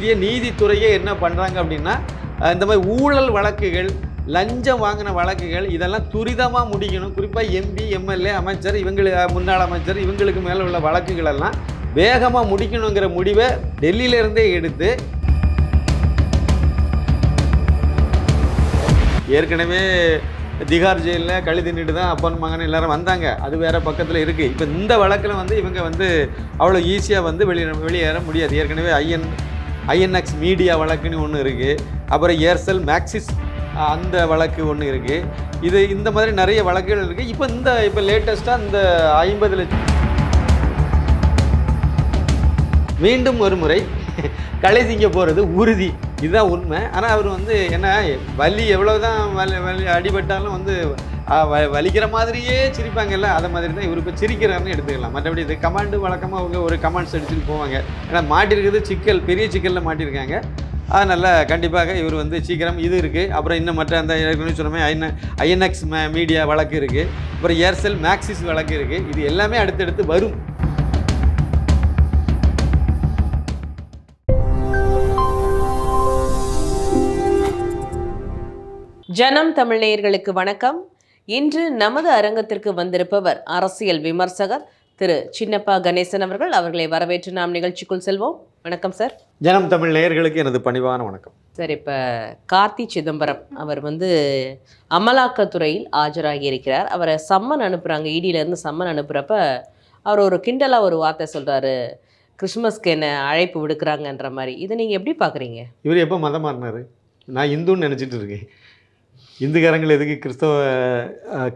இந்திய நீதித்துறையே என்ன பண்ணுறாங்க அப்படின்னா இந்த மாதிரி ஊழல் வழக்குகள் லஞ்சம் வாங்கின வழக்குகள் இதெல்லாம் துரிதமாக முடிக்கணும். குறிப்பாக எம்பி எம்எல்ஏ அமைச்சர் இவங்களுக்கு முன்னாள் அமைச்சர் இவங்களுக்கு மேலே உள்ள வழக்குகள் எல்லாம் வேகமாக முடிக்கணுங்கிற முடிவை டெல்லியிலேருந்தே எடுத்து ஏற்கனவே திகார் ஜெயிலில் கழி தின்னுட்டு தான் அப்பன் மகன் எல்லாரும் வந்தாங்க. அது வேறு பக்கத்தில் இருக்குது இப்போ இந்த வழக்கில் வந்து இவங்க வந்து அவ்வளோ ஈஸியாக வந்து வெளியே வெளியேற முடியாது. ஏற்கனவே ஐஎன் ஐஎன்எக்ஸ் மீடியா வழக்குன்னு ஒன்று இருக்குது அப்புறம் ஏர்செல் மேக்சிஸ் அந்த வழக்கு ஒன்று இருக்குது இது இந்த மாதிரி நிறைய வழக்குகள் இருக்குது இப்போ இந்த இப்போ லேட்டஸ்ட்டாக இந்த ஐம்பது லட்சம் மீண்டும் ஒரு முறை களை திங்க போகிறது உறுதி. இதுதான் உண்மை. ஆனால் அவர் வந்து என்ன வலி எவ்வளோ தான் வலி வலி அடிபட்டாலும் வந்து வலிக்கிற மாதிரியே சிரிப்பாங்கல்ல? அதை மாதிரி தான் இவர் இப்போ சிரிக்கிறாருன்னு எடுத்துக்கலாம். மற்றபடி இது கமாண்டு வழக்கமாக அவங்க ஒரு கமாண்ட்ஸ் அடிச்சுட்டு போவாங்க. ஏன்னா மாட்டிருக்கிறது சிக்கல் பெரிய சிக்கலில் மாட்டியிருக்காங்க அதனால் கண்டிப்பாக இவர் வந்து சீக்கிரம் இது இருக்குது அப்புறம் இன்னும் மற்ற அந்த ஏற்கனவே சொன்னமே ஐஎன் ஐஎன்எக்ஸ் மீடியா வழக்கு இருக்குது அப்புறம் ஏர்செல் மேக்சிஸ் வழக்கு இருக்குது இது எல்லாமே அடுத்தடுத்து வரும். ஜனம் தமிழ் நேயர்களுக்கு வணக்கம். இன்று நமது அரங்கத்திற்கு வந்திருப்பவர் அரசியல் விமர்சகர் திரு சின்னப்பா கணேசன் அவர்கள். அவர்களை வரவேற்று நாம் நிகழ்ச்சிக்குள் செல்வோம். வணக்கம் சார். ஜனம் தமிழ் நேயர்களுக்கு எனது பணிவான வணக்கம். சார் இப்போ கார்த்தி சிதம்பரம் அவர் வந்து அமலாக்கத்துறையில் ஆஜராகி இருக்கிறார். அவரை சம்மன் அனுப்புகிறாங்க இடியிலேருந்து சம்மன் அனுப்புகிறப்ப அவர் ஒரு கிண்டலாக ஒரு வார்த்தை சொல்கிறாரு கிறிஸ்மஸ்க்கு என்ன அழைப்பு விடுக்கிறாங்கன்ற மாதிரி. இதை நீங்கள் எப்படி பார்க்குறீங்க இவர் எப்போ மதம் மாறினார்? நான் இந்துன்னு நினச்சிட்டு இருக்கேன். இந்துக்காரங்களை எதுக்கு கிறிஸ்தவ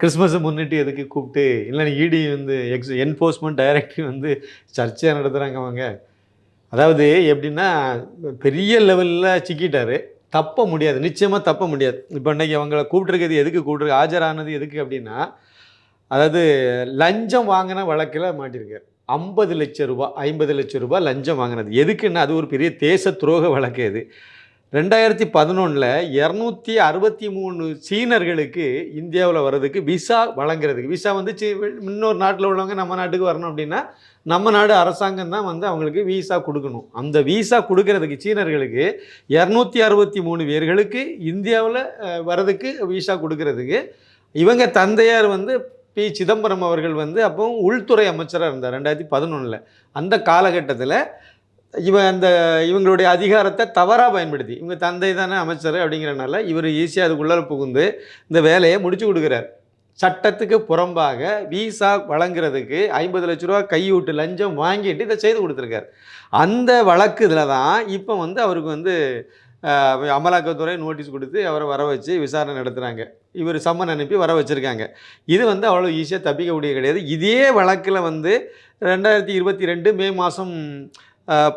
கிறிஸ்மஸை முன்னிட்டு எதுக்கு கூப்பிட்டு? இல்லை இடி வந்து எக்ஸ் என்ஃபோர்ஸ்மெண்ட் டைரக்டிவ் வந்து சர்ச்சையாக நடத்துகிறாங்க அவங்க. அதாவது எப்படின்னா பெரிய லெவலில் சிக்கிட்டார். தப்ப முடியாது. நிச்சயமாக தப்ப முடியாது. இப்போ இன்றைக்கி அவங்கள கூப்பிட்டுருக்கிறது எதுக்கு கூப்பிட்ருக்கு ஆஜரானது எதுக்கு அப்படின்னா அதாவது லஞ்சம் வாங்கின வழக்கில் மாட்டியிருக்கார் ஐம்பது லட்சம் ரூபாய் ஐம்பது லட்சம் ரூபாய் லஞ்சம் வாங்கினது. எதுக்குன்னா அது ஒரு பெரிய தேச துரோக வழக்கு அது. ரெண்டாயிரத்தி பதினொன்றில் இரநூத்தி அறுபத்தி மூணு சீனர்களுக்கு இந்தியாவில் வர்றதுக்கு விசா வழங்குறதுக்கு. விசா வந்து சீ இன்னொரு நாட்டில் உள்ளவங்க நம்ம நாட்டுக்கு வரணும் அப்படின்னா நம்ம நாடு அரசாங்கம் தான் வந்து அவங்களுக்கு விசா கொடுக்கணும். அந்த விசா கொடுக்கறதுக்கு சீனர்களுக்கு இரநூத்தி அறுபத்தி மூணு பேர்களுக்கு இந்தியாவில் வர்றதுக்கு விசா கொடுக்கறதுக்கு. இவங்க தந்தையார் வந்து பி. சிதம்பரம் அவர்கள் வந்து அப்போ உள்துறை அமைச்சராக இருந்தார் ரெண்டாயிரத்தி பதினொன்றில் அந்த காலகட்டத்தில் இவன் அந்த இவங்களுடைய அதிகாரத்தை தவறாக பயன்படுத்தி இவங்க தந்தை தானே அமைச்சர் அப்படிங்கிறனால இவர் ஈஸியாக அதுக்குள்ளே புகுந்து இந்த வேலையை முடிச்சு கொடுக்குறார். சட்டத்துக்கு புறம்பாக விசா வழங்குறதுக்கு ஐம்பது லட்ச ரூபா கையூட்டு லஞ்சம் வாங்கிட்டு இதை செய்து கொடுத்துருக்காரு. அந்த வழக்கு இதில் தான் இப்போ வந்து அவருக்கு வந்து அமலாக்கத்துறை நோட்டீஸ் கொடுத்து அவரை வர வச்சு விசாரணை நடத்துகிறாங்க இவர் சம்மன் அனுப்பி வர வச்சுருக்காங்க. இது வந்து அவ்வளோ ஈஸியாக தப்பிக்க முடிய கிடையாது. இதே வழக்கில் வந்து ரெண்டாயிரத்தி இருபத்தி ரெண்டு மே மாதம்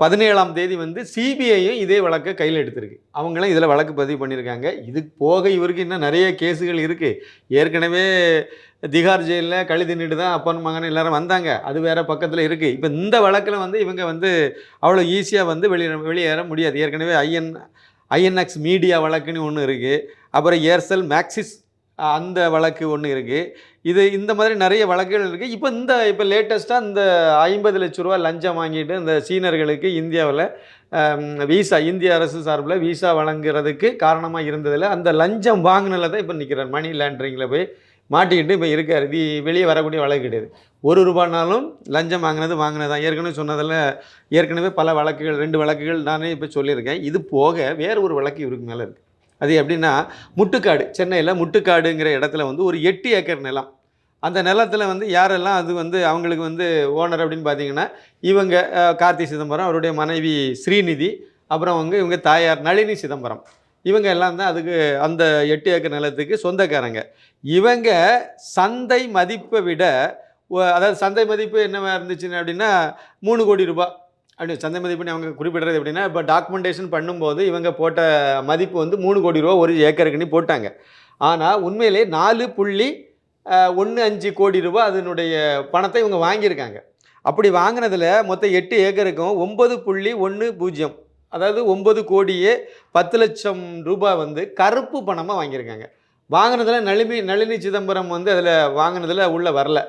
பதினேழாம் தேதி வந்து சிபிஐயும் இதே வழக்கை கையில் எடுத்திருக்கு. அவங்களும் இதில் வழக்கு பதிவு பண்ணியிருக்காங்க. இது போக இவருக்கு இன்னும் நிறைய கேஸுகள் இருக்குது ஏற்கனவே திகார் ஜெயிலில் கழி தின்னுட்டு தான் அப்பன் மகன் எல்லாரும் வந்தாங்க. அது வேற பக்கத்தில் இருக்குது இப்போ இந்த வழக்கில் வந்து இவங்க வந்து அவ்வளோ ஈஸியாக வந்து வெளியே வெளியேற முடியாது. ஏற்கனவே ஐஎன் ஐஎன்எக்ஸ் மீடியா வழக்குன்னு ஒன்று இருக்குது அப்புறம் ஏர்செல் மேக்சிஸ் அந்த வழக்கு ஒன்று இருக்குது இது இந்த மாதிரி நிறைய வழக்குகள் இருக்குது இப்போ இந்த இப்போ லேட்டஸ்ட்டாக இந்த ஐம்பது லட்ச ரூபா லஞ்சம் வாங்கிட்டு இந்த சீனர்களுக்கு இந்தியாவில் விசா இந்திய அரசு சார்பில் விசா வழங்குறதுக்கு காரணமாக இருந்ததில் அந்த லஞ்சம் வாங்கினதில் தான் இப்போ நிற்கிறார் மணி லேண்டரிங்கில் போய் மாட்டிக்கிட்டு இப்போ இருக்கார். இது வெளியே வரக்கூடிய வழக்கு கிடையாது. ஒரு ரூபானாலும் லஞ்சம் வாங்கினது வாங்கினதான் ஏற்கனவே சொன்னதில் ஏற்கனவே பல வழக்குகள் ரெண்டு வழக்குகள் நானே இப்போ சொல்லியிருக்கேன். இது போக வேறு ஒரு வழக்கு இவருக்கு மேலே இருக்குது அது எப்படின்னா முட்டுக்காடு சென்னையில் முட்டுக்காடுங்கிற இடத்துல வந்து ஒரு எட்டு ஏக்கர் நிலம். அந்த நிலத்தில் வந்து யாரெல்லாம் அது வந்து அவங்களுக்கு வந்து ஓனர் அப்படின்னு பார்த்தீங்கன்னா இவங்க கார்த்தி சிதம்பரம் அவருடைய மனைவி ஸ்ரீநிதி அப்புறம் அவங்க இவங்க தாயார் நளினி சிதம்பரம். இவங்க எல்லாம் தான் அதுக்கு அந்த எட்டு ஏக்கர் நிலத்துக்கு சொந்தக்காரங்க. இவங்க சந்தை மதிப்பை விட அதாவது சந்தை மதிப்பு என்னவா இருந்துச்சுன்னு அப்படின்னா மூணு கோடி ரூபாய். அப்படின்னு சந்தை மதிப்பு அவங்க குறிப்பிடுறது எப்படின்னா இப்போ டாக்குமெண்டேஷன் பண்ணும்போது இவங்க போட்ட மதிப்பு வந்து மூணு கோடி ரூபா ஒரு ஏக்கருக்குன்னு போட்டாங்க. ஆனால் உண்மையிலே நாலு புள்ளி ஒன்று அஞ்சு கோடி ரூபா அதனுடைய பணத்தை இவங்க வாங்கியிருக்காங்க. அப்படி வாங்கினதில் மொத்தம் எட்டு ஏக்கருக்கும் ஒம்பது புள்ளி ஒன்று பூஜ்ஜியம் அதாவது ஒம்பது கோடியே பத்து லட்சம் ரூபாய் வந்து கருப்பு பணமாக வாங்கியிருக்காங்க. வாங்கினதில் நளினி நளினி சிதம்பரம் வந்து அதில் வாங்கினதில் உள்ளே வரல.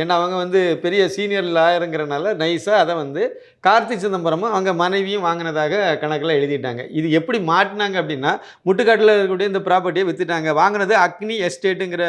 ஏன்னா அவங்க வந்து பெரிய சீனியர் லாயருங்கிறனால நைஸாக அதை வந்து கார்த்தி சிதம்பரமும் அவங்க மனைவியும் வாங்கினதாக கணக்கில் எழுதிட்டாங்க. இது எப்படி மாட்டினாங்க அப்படின்னா முட்டுக்காட்டில் இருக்கக்கூடிய இந்த ப்ராப்பர்ட்டியை விற்றுட்டாங்க வாங்கினது அக்னி எஸ்டேட்டுங்கிற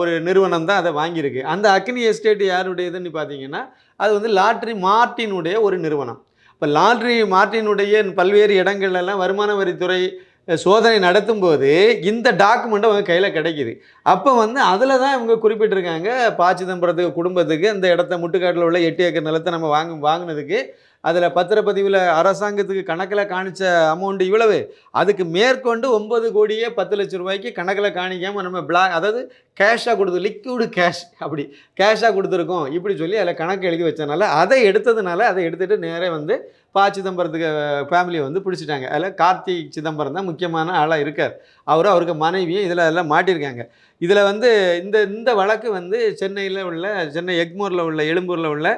ஒரு நிறுவனம் தான் அதை வாங்கியிருக்கு. அந்த அக்னி எஸ்டேட் யாருடையதுன்னு பார்த்தீங்கன்னா அது வந்து லாட்ரி மார்ட்டினுடைய ஒரு நிறுவனம். இப்போ லாட்ரி மார்ட்டினுடைய பல்வேறு இடங்கள்லாம் வருமான வரித்துறை சோதனை நடத்தும் போது இந்த டாக்குமெண்ட் அவங்க கையில் கிடைக்கிது. அப்போ வந்து அதில் தான் இவங்க குறிப்பிட்டிருக்காங்க பா சிதம்பரத்துக்கு குடும்பத்துக்கு இந்த இடத்த முட்டுக்காட்டில் உள்ள எட்டு ஏக்கர் நிலத்தை நம்ம வாங்க வாங்கினதுக்கு அதில் பத்திரப்பதிவில் அரசாங்கத்துக்கு கணக்கில் காணிச்ச அமௌண்ட் இவ்வளவு? அதுக்கு மேற்கொண்டு ஒன்பது கோடியே பத்து லட்ச ரூபாய்க்கு கணக்கில் காணிக்காமல் நம்ம பிளாக் அதாவது கேஷாக கொடுத்து லிக்விடு கேஷ் அப்படி கேஷாக கொடுத்துருக்கோம். இப்படி சொல்லி அதில் கணக்கு எழுதி வச்சனால அதை எடுத்ததுனால அதை எடுத்துகிட்டு நேரே வந்து பா சிதம்பரத்துக்கு ஃபேமிலியை வந்து பிடிச்சிட்டாங்க. அதில் கார்த்தி சிதம்பரம் தான் முக்கியமான ஆளாக இருக்கார். அவரும் அவருக்கு மனைவியும் இதில் எல்லாம் மாட்டியிருக்காங்க இதில் வந்து இந்த இந்த வழக்கு வந்து சென்னையில் உள்ள சென்னை எக்மோரில் உள்ள எழும்பூரில் உள்ள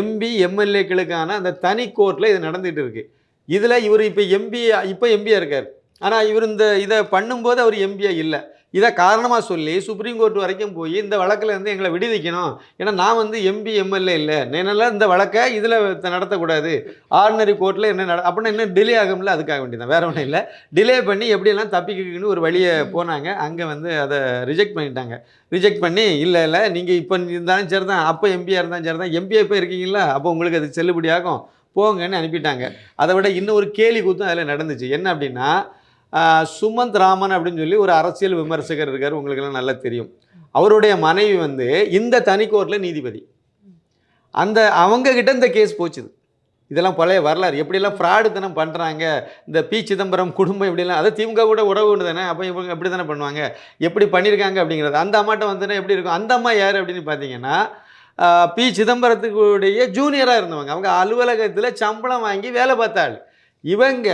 எம்பி எம்எல்ஏக்களுக்கான அந்த தனி கோர்ட்டில் இது நடந்துகிட்டு இருக்குது இதில் இவர் இப்போ எம்பி இப்போ எம்பியாக இருக்கார். ஆனால் இவர் இந்த இதை பண்ணும்போது அவர் எம்பியாக இல்லை. இதை காரணமாக சொல்லி சுப்ரீம் கோர்ட் வரைக்கும் போய் இந்த வழக்கில் இருந்து எங்களை விடுவிக்கணும். ஏன்னா நான் வந்து எம்பி எம்எல்ஏ இல்லை. என்னால் இந்த வழக்கை இதில் நடத்தக்கூடாது. ஆர்டினரி கோர்ட்டில் என்ன நட அப்படின்னா இன்னும் டிலே ஆகும்ல அதுக்காக வேண்டியதான் வேற ஒன்றும் இல்லை. டிலே பண்ணி எப்படியெல்லாம் தப்பிக்கணும்னு ஒரு வழியை போனாங்க. அங்கே வந்து அதை ரிஜெக்ட் பண்ணிட்டாங்க. ரிஜெக்ட் பண்ணி இல்லை இல்லை நீங்கள் இப்போ இருந்தாலும் சரி தான் அப்போ எம்பியாக இருந்தாலும் சரி தான் எம்பியாக இப்போ இருக்கீங்களா அப்போ உங்களுக்கு அது செல்லுபடி ஆகும் போங்கன்னு அனுப்பிட்டாங்க. அதை விட இன்னும் ஒரு கேலி கூத்தும் அதில் நடந்துச்சு. என்ன அப்படின்னா சுமந்த் ராமன் அப்படின்னு சொல்லி ஒரு அரசியல் விமர்சகர் இருக்கார். உங்களுக்கெல்லாம் நல்லா தெரியும். அவருடைய மனைவி வந்து இந்த தனிக்கோரில் நீதிபதி. அந்த அவங்கக்கிட்ட இந்த கேஸ் போச்சுது. இதெல்லாம் பழைய வரலாறு. எப்படியெல்லாம் ஃப்ராடுத்தனம் பண்ணுறாங்க இந்த பி. சிதம்பரம் குடும்பம் இப்படிலாம் அதை திமுக கூட உறவு ஒன்று தானே? அப்போ இவங்க எப்படி தானே பண்ணுவாங்க? எப்படி பண்ணியிருக்காங்க அப்படிங்கிறது. அந்த அம்மாட்ட வந்துன்னா எப்படி இருக்கும்? அந்த அம்மா யார் அப்படின்னு பார்த்தீங்கன்னா பி. சிதம்பரத்துக்குடைய ஜூனியராக இருந்தவங்க. அவங்க அலுவலகத்தில் சம்பளம் வாங்கி வேலை பார்த்தாள் இவங்க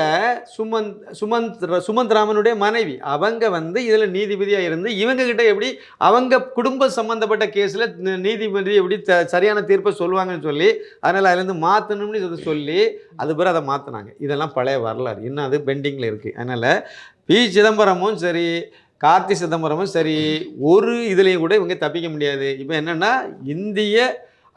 சுமந்த் சுமந்த் சுமந்த் ராமனுடைய மனைவி. அவங்க வந்து இதில் நீதிபதியாக இருந்து இவங்கக்கிட்ட எப்படி அவங்க குடும்ப சம்மந்தப்பட்ட கேஸில் நீதிபதி எப்படி த சரியான தீர்ப்பை சொல்லுவாங்கன்னு சொல்லி அதனால் அதுலேருந்து மாற்றணும்னு சொல்லி சொல்லி அது பிறகு அதை மாற்றினாங்க இதெல்லாம் பழைய வரலாறு. இன்னும் அது பெண்டிங்கில் இருக்குது அதனால் பி. சிதம்பரமும் சரி கார்த்தி சிதம்பரமும் சரி ஒரு இதுலேயும் கூட இவங்க தப்பிக்க முடியாது. இப்போ என்னென்னா இந்திய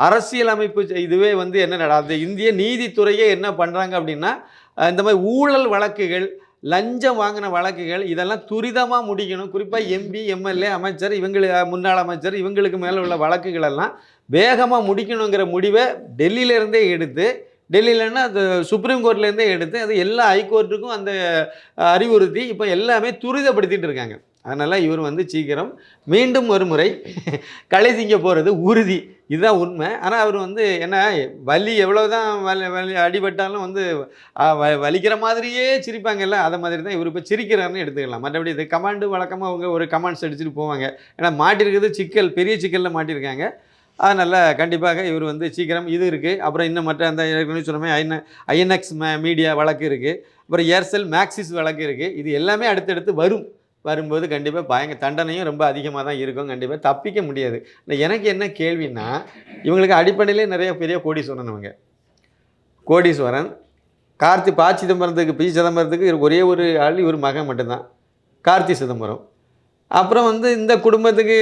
அரசியலமைப்பு இதுவே வந்து என்ன நடாது இந்திய நீதித்துறையே என்ன பண்ணுறாங்க அப்படின்னா இந்த மாதிரி ஊழல் வழக்குகள் லஞ்சம் வாங்கின வழக்குகள் இதெல்லாம் துரிதமாக முடிக்கணும். குறிப்பாக எம்பி எம்எல்ஏ அமைச்சர் இவங்களுக்கு முன்னாள் அமைச்சர் இவங்களுக்கு மேலே உள்ள வழக்குகள் எல்லாம் வேகமாக முடிக்கணுங்கிற முடிவை டெல்லியிலேருந்தே எடுத்து டெல்லியிலன்னா அது சுப்ரீம் கோர்ட்லேருந்தே எடுத்து அது எல்லா ஹைகோர்ட்டுக்கும் அந்த அறிவுறுத்தி இப்போ எல்லாமே துரிதப்படுத்திட்டு இருக்காங்க. அதனால் இவர் வந்து சீக்கிரம் மீண்டும் ஒரு முறை களை திங்க போகிறது உறுதி. இதுதான் உண்மை. ஆனால் அவர் வந்து என்ன வலி எவ்வளோ தான் வலி வலி அடிபட்டாலும் வந்து வ- வலிக்கிற மாதிரியே சிரிப்பாங்கல்ல? அதை மாதிரி தான் இவர் இப்போ சிரிக்கிறாருன்னு எடுத்துக்கலாம். மற்றபடி இது கமாண்டு வழக்கமாக அவங்க ஒரு கமாண்ட்ஸ் அடிச்சுட்டு போவாங்க. ஏன்னா மாட்டிருக்கிறது சிக்கல் பெரிய சிக்கலில் மாட்டியிருக்காங்க அதனால் கண்டிப்பாக இவர் வந்து சீக்கிரம் இது இருக்குது அப்புறம் இன்னும் மற்ற அந்த ஏற்கனவே சொன்னமே ஐஎன் ஐஎன்எக்ஸ் மீடியா வழக்கு இருக்குது அப்புறம் ஏர்செல் மேக்சிஸ் வழக்கு இருக்குது இது எல்லாமே அடுத்தடுத்து வரும். வரும்போது கண்டிப்பாக பயங்க தண்டனையும் ரொம்ப அதிகமாக தான் இருக்கும் கண்டிப்பாக தப்பிக்க முடியாது. எனக்கு என்ன கேள்வின்னா இவங்களுக்கு அடிப்படையிலே நிறைய பெரிய கோடீஸ்வரன் அவங்க கோடீஸ்வரன் கார்த்தி பா சிதம்பரத்துக்கு பி சிதம்பரத்துக்கு ஒரே ஒரு ஆள் இவர் மகன் மட்டும்தான். கார்த்தி சிதம்பரம். அப்புறம் வந்து இந்த குடும்பத்துக்கு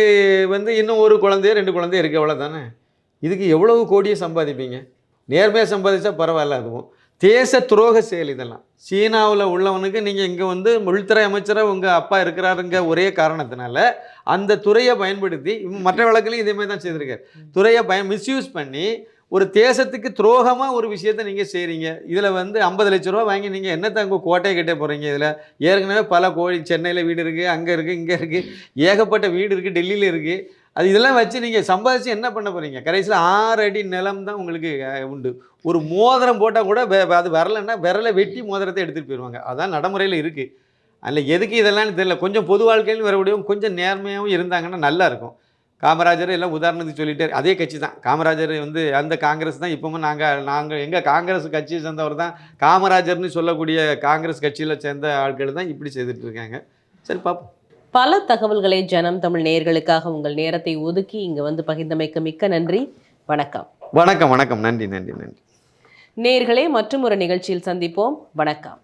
வந்து இன்னும் ஒரு குழந்தையோ ரெண்டு குழந்தையோ இருக்குது அவ்வளோதானே இதுக்கு எவ்வளவு கோடியை சம்பாதிப்பீங்க? நேர்மையாக சம்பாதிச்சா பரவாயில்ல அதுவும். தேச துரோக செயல் இதெல்லாம். சீனாவில் உள்ளவனுக்கு நீங்கள் இங்கே வந்து உள்துறை அமைச்சராக உங்கள் அப்பா இருக்கிறாருங்க ஒரே காரணத்தினால அந்த துறையை பயன்படுத்தி மற்ற வழக்குலையும் இதே மாதிரி தான் செய்திருக்காரு. துறையை பயன் மிஸ்யூஸ் பண்ணி ஒரு தேசத்துக்கு துரோகமாக ஒரு விஷயத்தை நீங்கள் செய்கிறீங்க இதில் வந்து ஐம்பது லட்ச ரூபா வாங்கி நீங்கள் என்னத்தை அங்கே கோட்டையை கட்ட போகிறீங்க இதில்? ஏற்கனவே பல கோழி சென்னையில் வீடு இருக்குது அங்கே இருக்குது இங்கே இருக்குது ஏகப்பட்ட வீடு இருக்குது டெல்லியில் இருக்குது அது இதெல்லாம் வச்சு நீங்கள் சம்பாதிச்சு என்ன பண்ண போகிறீங்க கடைசியில் ஆறு அடி நிலம் தான் உங்களுக்கு உண்டு. ஒரு மோதிரம் போட்டால் கூட அது வரலைன்னா விரலை வெட்டி மோதிரத்தை எடுத்துகிட்டு போயிடுவாங்க அதான் நடைமுறையில் இருக்குது அதில் எதுக்கு இதெல்லாம் தெரியல. கொஞ்சம் பொது வாழ்க்கையிலும் வரக்கூடியவங்க கொஞ்சம் நேர்மையாகவும் இருந்தாங்கன்னா நல்லாயிருக்கும் காமராஜர் எல்லாம் உதாரணத்துக்கு சொல்லிட்டார். அதே கட்சி தான். காமராஜர் வந்து அந்த காங்கிரஸ் தான். இப்பவும் நாங்கள் நாங்கள் எங்கள் காங்கிரஸ் கட்சியை சேர்ந்தவர் தான். காமராஜர்னு சொல்லக்கூடிய காங்கிரஸ் கட்சியில் சேர்ந்த ஆட்கள் தான் இப்படி செய்துட்டு இருக்காங்க. சரி பார்ப்போம் பல தகவல்களை ஜனம் தமிழ் நேயர்களுக்காக உங்கள் நேரத்தை ஒதுக்கி இங்க வந்து பகிர்ந்தமைக்கு மிக்க நன்றி. வணக்கம். வணக்கம் வணக்கம். நன்றி நன்றி நன்றி. நேயர்களே மற்றும் ஒரு நிகழ்ச்சியில் சந்திப்போம். வணக்கம்.